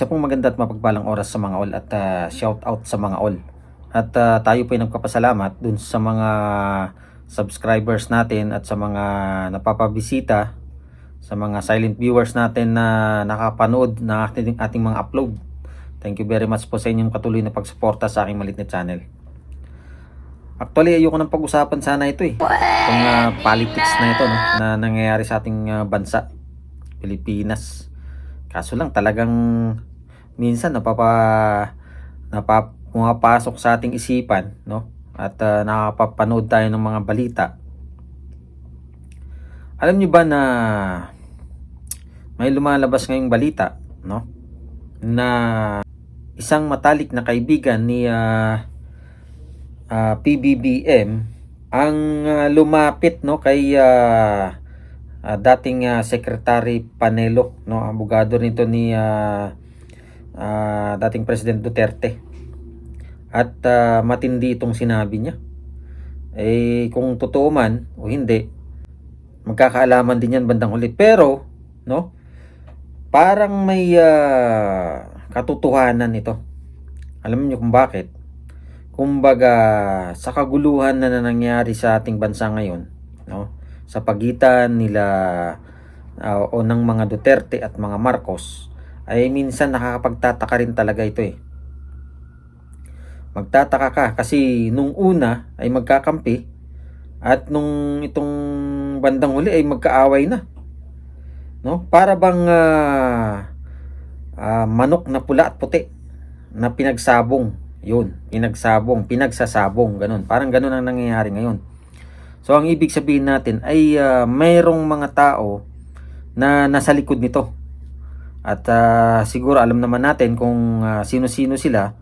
Isa pong maganda at mapagpalang oras sa mga all at ah, shout out sa mga all. At ah, tayo po ay nagpapasalamat dun sa mga subscribers natin at sa mga napapabisita, sa mga silent viewers natin na nakapanood na ating, ating mga upload. Thank you very much po sa inyong patuloy na pagsuporta sa aking malit na channel. Actually, ayoko nang pag-usapan sana ito eh. Itong ah, politics na ito no, na nangyayari sa ating ah, bansa, Pilipinas. Kaso lang talagang minsan napapa napap pumapasok sa ating isipan, no? At ah, nakakapanood tayo ng mga balita. Alam niyo ba na may lumalabas ngayong balita, no? Na isang matalik na kaibigan ni ah, ah, PBBM ang ah, lumapit no kay ah, ah, dating ah, Secretary Panelo no abogado nito ni ah, ah, dating President Duterte. At ah, matindi itong sinabi niya. Eh kung totoo man o hindi magkakaalaman din yan bandang uli pero no parang may ah, katotohanan ito. Alam niyo kung bakit? Kumbaga sa kaguluhan na nangyari sa ating bansa ngayon no sa pagitan nila ah, o ng mga Duterte at mga Marcos ay minsan nakakapagtataka rin talaga ito eh magtataka ka kasi nung una ay magkakampi at nung itong bandang huli ay magkaaway na no para bang ah, ah, manok na pula at puti na pinagsabong yun, pinagsabong, pinagsasabong, ganun. Parang ganun ang nangyayari ngayon. So, ang ibig sabihin natin ay ah, mayroong mga tao na nasa likod nito. At ah, siguro alam naman natin kung ah, sino-sino sila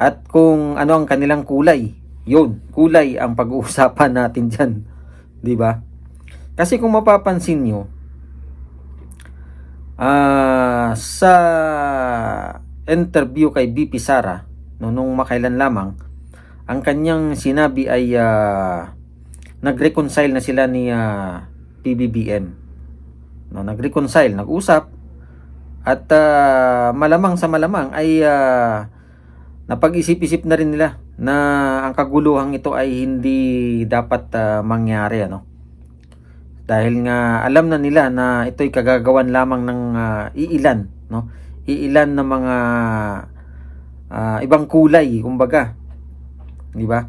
at kung ano ang kanilang kulay. Yun, kulay ang pag-uusapan natin dyan. Di ba? Kasi kung mapapansin nyo, ah, sa interview kay BP Sara, no, nung makailan lamang, ang kanyang sinabi ay ah, nag-reconcile na sila ni ah, PBBM. No, nag-reconcile, nag-usap at ah, malamang sa malamang ay ah, napag-isip-isip na rin nila na ang kaguluhang ito ay hindi dapat ah, mangyari ano. Dahil nga alam na nila na ito'y kagagawan lamang ng ah, iilan, no? Iilan na mga ah, ibang kulay, kumbaga. 'Di ba?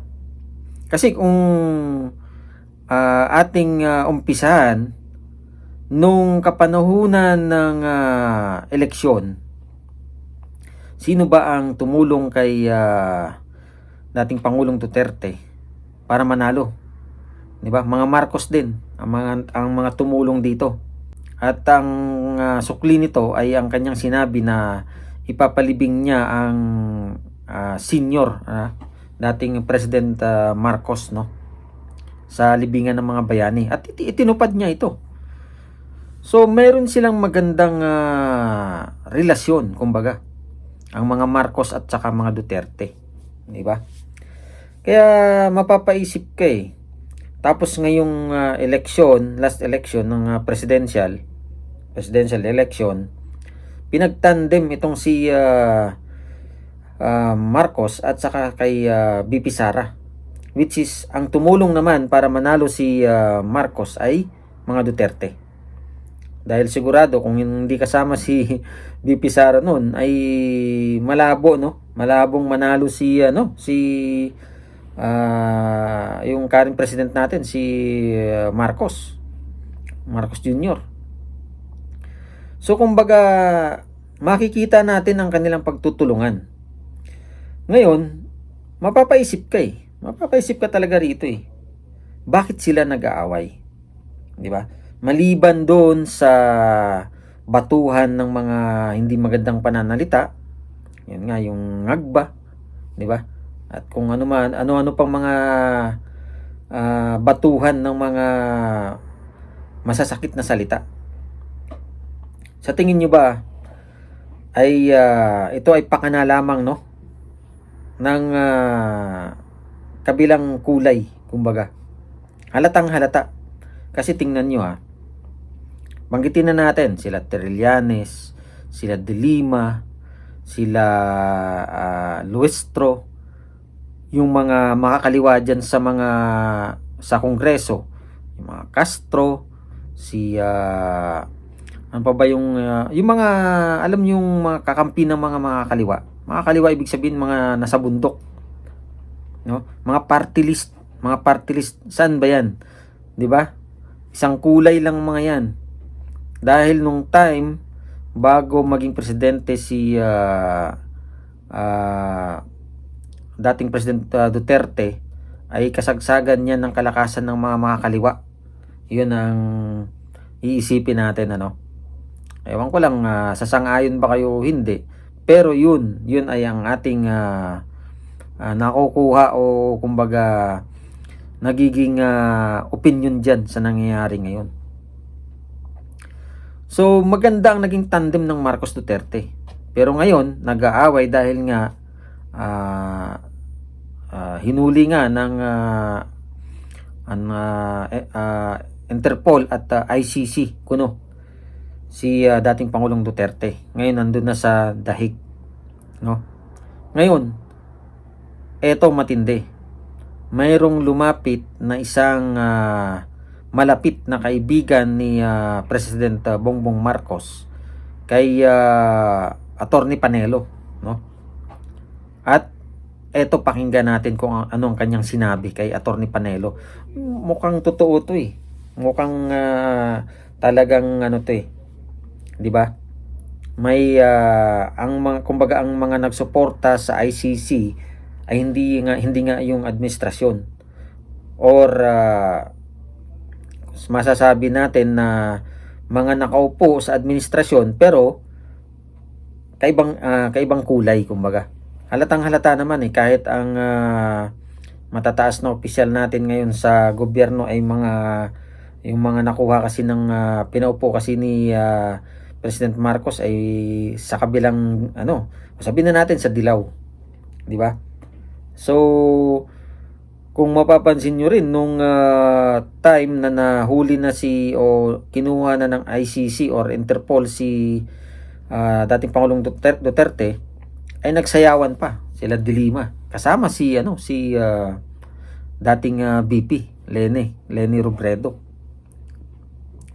Kasi kung ah, ating ah, umpisahan nung kapanahunan ng ah, eleksyon, sino ba ang tumulong kay ah, dating Pangulong Duterte para manalo? 'Di ba? Mga Marcos din ang mga ang mga tumulong dito. At ang ah, sukli nito ay ang kanyang sinabi na ipapalibing niya ang ah, senior ah, dating President ah, Marcos no sa libingan ng mga bayani at iti- itinupad niya ito. So meron silang magandang ah, relasyon kumbaga ang mga Marcos at saka mga Duterte, di ba? Kaya mapapaisip ka eh. Tapos ngayong ah, election, last election ng ah, presidential, presidential election, pinagtandem itong si ah, ah, Marcos at saka kay ah, BP Sara. Which is, ang tumulong naman para manalo si ah, Marcos ay mga Duterte. Dahil sigurado kung hindi kasama si BP Sara noon ay malabo no, malabong manalo si ano, si ah, yung current president natin si ah, Marcos. Marcos Jr. So kumbaga makikita natin ang kanilang pagtutulungan. Ngayon, mapapaisip ka eh. Mapapaisip ka talaga rito eh. Bakit sila nag-aaway? 'Di ba? Maliban doon sa batuhan ng mga hindi magandang pananalita, yan nga yung ngagba, 'di ba? At kung ano man, ano-ano pang mga ah, batuhan ng mga masasakit na salita. Sa tingin nyo ba ay ah, ito ay pakana lamang no ng ah, kabilang kulay, kumbaga. Halatang halata. Kasi tingnan nyo ha. Banggitin na natin sila Trillanes, sila De Lima, sila ah, Luestro, yung mga makakaliwa dyan sa mga sa kongreso, yung mga Castro, si ah, ano pa ba yung ah, yung mga alam yung mga kakampi ng mga mga kaliwa. Mga kaliwa ibig sabihin mga nasa bundok. No? Mga party list, mga party list. Saan ba 'yan? 'Di ba? Isang kulay lang mga 'yan. Dahil nung time bago maging presidente si ah, ah, dating President ah, Duterte ay kasagsagan niya ng kalakasan ng mga makakaliwa. Yun ang iisipin natin ano. Ewan ko lang ah, sasang-ayon ba kayo hindi. Pero yun, yun ay ang ating ah, ah, nakukuha o kumbaga nagiging ah, opinion dyan sa nangyayari ngayon. So maganda ang naging tandem ng Marcos Duterte. Pero ngayon, nag-aaway dahil nga ah, ah, hinuli nga ng ah, ang ah, eh, ah, Interpol at ah, ICC kuno si ah, dating Pangulong Duterte. Ngayon nandun na sa dahig, no? Ngayon, eto matindi. Mayroong lumapit na isang ah, malapit na kaibigan ni ah, President ah, Bongbong Marcos kay ah, Attorney Panelo, no? At eto pakinggan natin kung ano ang kanyang sinabi kay Attorney Panelo. Mukhang totoo to eh. Mukhang ah, talagang ano to eh. 'Di ba? May ah, ang mga kumbaga ang mga nagsuporta sa ICC ay hindi nga hindi nga yung administrasyon or ah, masasabi natin na mga nakaupo sa administrasyon pero kaibang ah, kaibang kulay kumbaga. Halatang halata naman eh kahit ang ah, matataas na opisyal natin ngayon sa gobyerno ay mga yung mga nakuha kasi ng ah, pinaupo kasi ni ah, President Marcos ay sa kabilang ano, sabihin na natin sa dilaw. 'Di ba? So kung mapapansin nyo rin nung ah, time na nahuli na si o kinuha na ng ICC or Interpol si ah, dating Pangulong Duter- Duterte ay nagsayawan pa sila Dilima kasama si ano si ah, dating ah, BP Lene Lene Robredo.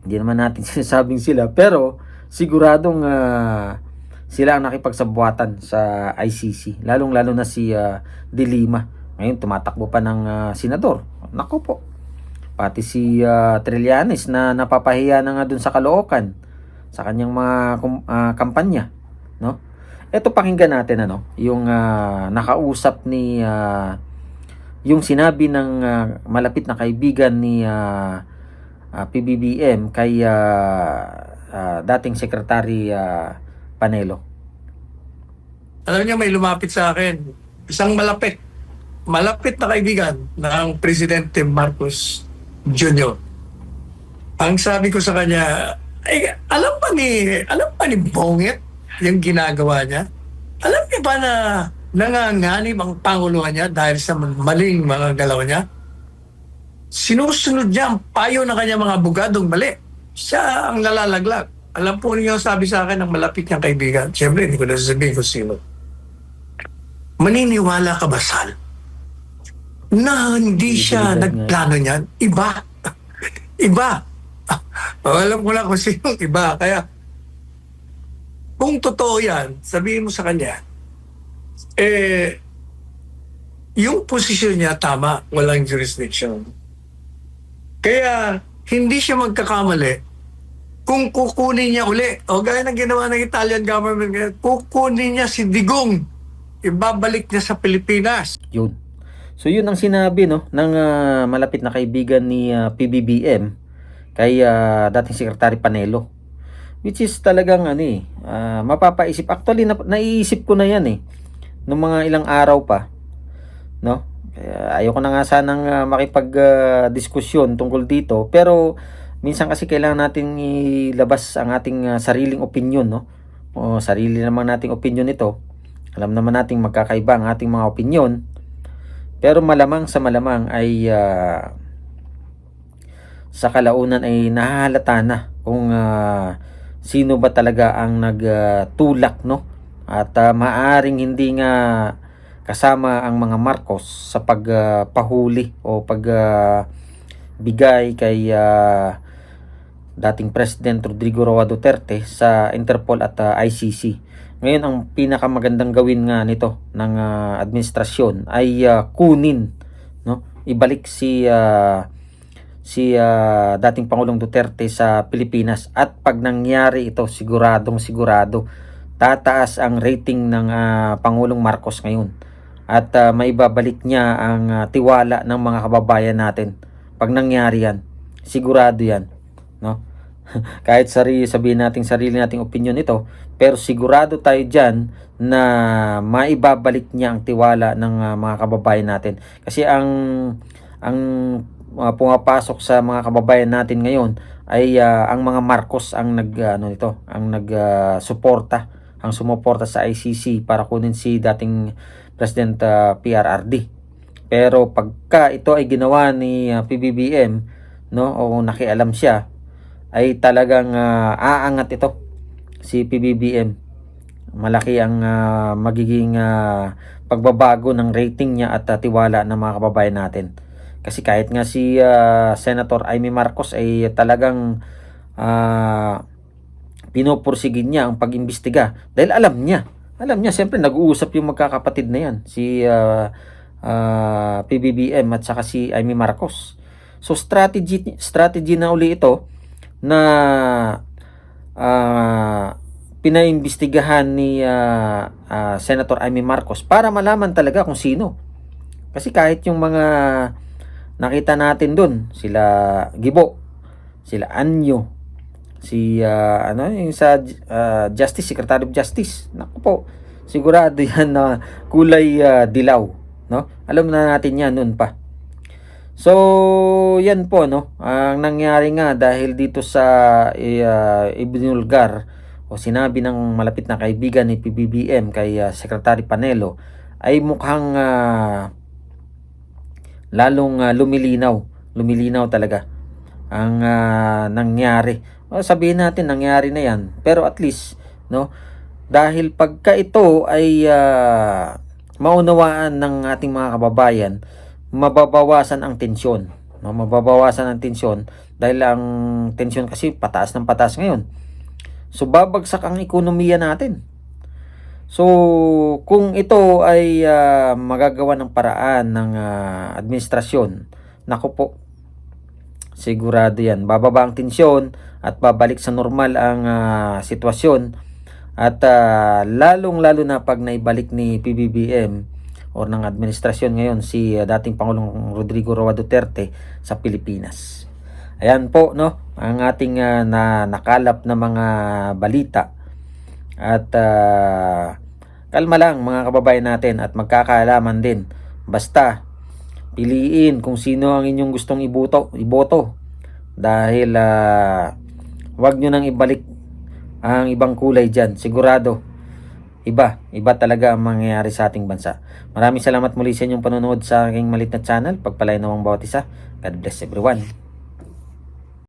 Hindi naman natin sinasabing sila pero siguradong ah, sila ang nakipagsabuatan sa ICC lalong lalo na si ah, Dilima ngayon tumatakbo pa ng ah, senador nako po pati si ah, Trillanes na napapahiya na nga dun sa Caloocan sa kanyang mga ah, kampanya no eto pakinggan natin ano yung ah, nakausap ni ah, yung sinabi ng ah, malapit na kaibigan ni ah, ah, PBBM kay ah, ah, dating secretary ah, Panelo. Alam niyo, may lumapit sa akin. Isang malapit. Malapit na kaibigan ng Presidente Marcos Jr. Ang sabi ko sa kanya, ay, alam pa ni, alam pa ni Bongit yung ginagawa niya? Alam niya ba na nanganganib ang panguluhan niya dahil sa maling mga galaw niya? Sinusunod niya ang payo ng kanyang mga bugadong mali. Siya ang nalalaglag. Alam po niyo sabi sa akin ng malapit niyang kaibigan. Siyempre, hindi ko na sasabihin kung sino. Maniniwala ka ba, Sal? Na hindi siya nagplano niyan? Iba. iba. Ah, alam ko lang kung sino iba. Kaya, kung totoo yan, sabihin mo sa kanya, eh, yung posisyon niya tama, walang jurisdiction. Kaya, hindi siya magkakamali kung kukunin niya uli, o gaya ng ginawa ng Italian government ngayon, kukunin niya si Digong, ibabalik niya sa Pilipinas. Yun. So yun ang sinabi no ng ah, malapit na kaibigan ni ah, PBBM kay ah, dating Secretary Panelo. Which is talagang ano eh, ah, mapapaisip. Actually na, naiisip ko na yan eh nung mga ilang araw pa. No? Kaya ayoko na nga sanang ah, makipag-diskusyon tungkol dito pero minsan kasi kailangan natin ilabas ang ating ah, sariling opinion no. O sarili naman nating opinion ito. Alam naman nating magkakaiba ang ating mga opinion. Pero malamang sa malamang ay ah, sa kalaunan ay nahahalata na kung ah, sino ba talaga ang nagtulak no? At ah, maaring hindi nga kasama ang mga Marcos sa pagpahuli o pag ah, bigay kay ah, dating President Rodrigo Roa Duterte sa Interpol at ah, ICC. Ngayon ang pinakamagandang gawin nga nito ng ah, administrasyon ay ah, kunin no? Ibalik si ah, si ah, dating Pangulong Duterte sa Pilipinas at pag nangyari ito siguradong sigurado tataas ang rating ng ah, Pangulong Marcos ngayon. At ah, maibabalik niya ang ah, tiwala ng mga kababayan natin. Pag nangyari yan sigurado yan no? Kahit sarili sabihin natin sarili nating opinion ito pero sigurado tayo diyan na maibabalik niya ang tiwala ng ah, mga kababayan natin. Kasi ang ang ah, pumapasok sa mga kababayan natin ngayon ay ah, ang mga Marcos ang nag ah, ano nito ang nag suporta ang sumuporta sa ICC para kunin si dating President ah, PRRD pero pagka ito ay ginawa ni ah, PBBM no o nakialam siya ay talagang ah, aangat ito si PBBM malaki ang ah, magiging ah, pagbabago ng rating niya at ah, tiwala ng mga kababayan natin. Kasi kahit nga si ah, Senator Amy Marcos ay talagang ah, pinupursigin niya ang pag-imbestiga dahil alam niya. Alam niya siyempre nag-uusap yung magkakapatid na yan si ah, ah, PBBM at saka si Amy Marcos. So strategy strategy na uli ito na ah, pinaimbestigahan ni ah, ah, Senator Amy Marcos para malaman talaga kung sino. Kasi kahit yung mga nakita natin dun, sila Gibo, sila Anyo, si ah, ano yung sa ah, Justice Secretary of Justice. Naku po, sigurado yan na kulay ah, dilaw, no? Alam na natin yan noon pa. So, yan po no. Ang nangyari nga dahil dito sa uh, ibinulgar o sinabi ng malapit na kaibigan ni PBBM kay ah, Secretary Panelo ay mukhang ah, lalong ah, lumilinaw, lumilinaw talaga ang ah, nangyari. O, sabihin natin nangyari na 'yan, pero at least no dahil pagka ito ay ah, maunawaan ng ating mga kababayan, mababawasan ang tensyon. No, mababawasan ang tensyon dahil ang tensyon kasi pataas ng pataas ngayon. So babagsak ang ekonomiya natin. So kung ito ay ah, magagawa ng paraan ng ah, administrasyon, nako po, sigurado yan. Bababa ang tensyon at babalik sa normal ang ah, sitwasyon. At ah, lalong-lalo na pag naibalik ni PBBM o ng administrasyon ngayon si ah, dating Pangulong Rodrigo Roa Duterte sa Pilipinas. Ayan po no, ang ating ah, na nakalap na mga balita. At ah, kalma lang mga kababayan natin at magkakaalaman din. Basta piliin kung sino ang inyong gustong iboto, iboto. Dahil ah, wag nyo nang ibalik ang ibang kulay dyan. Sigurado, iba. Iba talaga ang mangyayari sa ating bansa. Maraming salamat muli sa inyong panonood sa aking malit na channel. Pagpalain nawang bawat isa. God bless everyone.